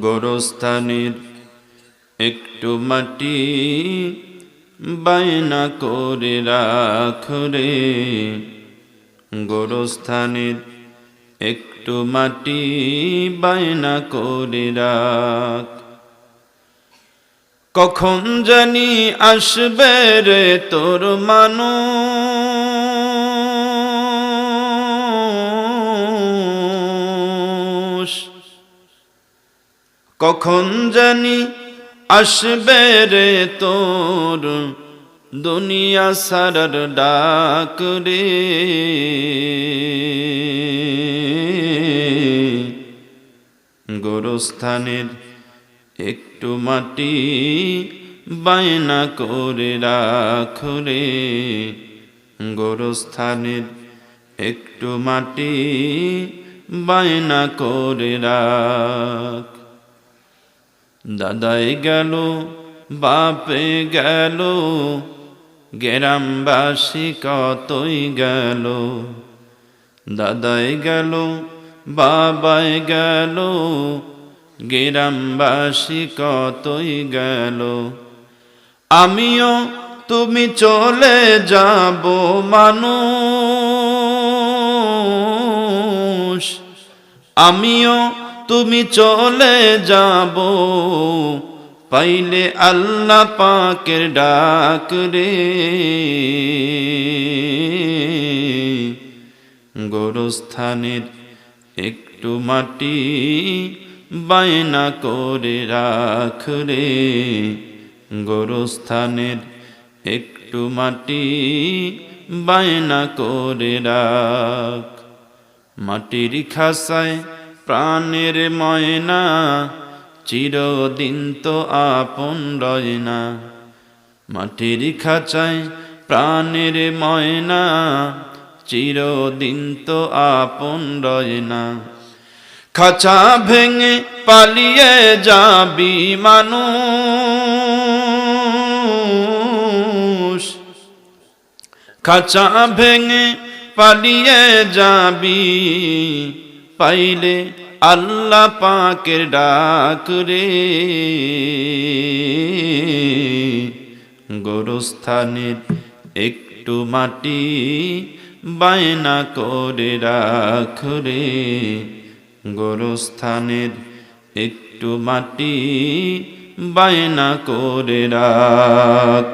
গোরস্থানের একটু মাটি বায়না করে রাখ রে। গোরস্থানের একটু মাটি বায়না করে রাখ। কখন জানি আসবে রে তোর মানুষ? কখন জানি আসবে রে তোর দুনিয়া সারার ডাক রে? গোরস্থানের একটু মাটি বায়না করে রাখ রে। গোরস্থানের একটু মাটি বায়না করে রাখ। দাদাই গেল, বাপে গেল, গেরামবাসী কতই গেল। দাদাই গেল, বাবাই গেল, গেরামবাসী কতই গেল। আমিও তুমি চলে যাব, মানুষ। আমিও তুমি চলে যাব। পাইলে আল্লাহ পাকের ডাক রে। গোরস্থানের একটু মাটি বায়না করে রাখ রে। গোরস্থানের একটু মাটি বায়না করে রাখ। মাটির খাসায় প্রাণের ময়না, চিরদিন তো আপন রয় না। মাটির খাঁচায় প্রাণের ময়না, চিরদিন তো আপন রয় না। খাঁচা ভেঙে পালিয়ে যাবি মানুষ। খাঁচা ভেঙে পালিয়ে যাবি পাইলে আল্লাহ পাকের ডাক রে। গোরস্থানের একটু মাটি বায়না করে রাখ রে। গোরস্থানের একটু মাটি বায়না করে রাখ।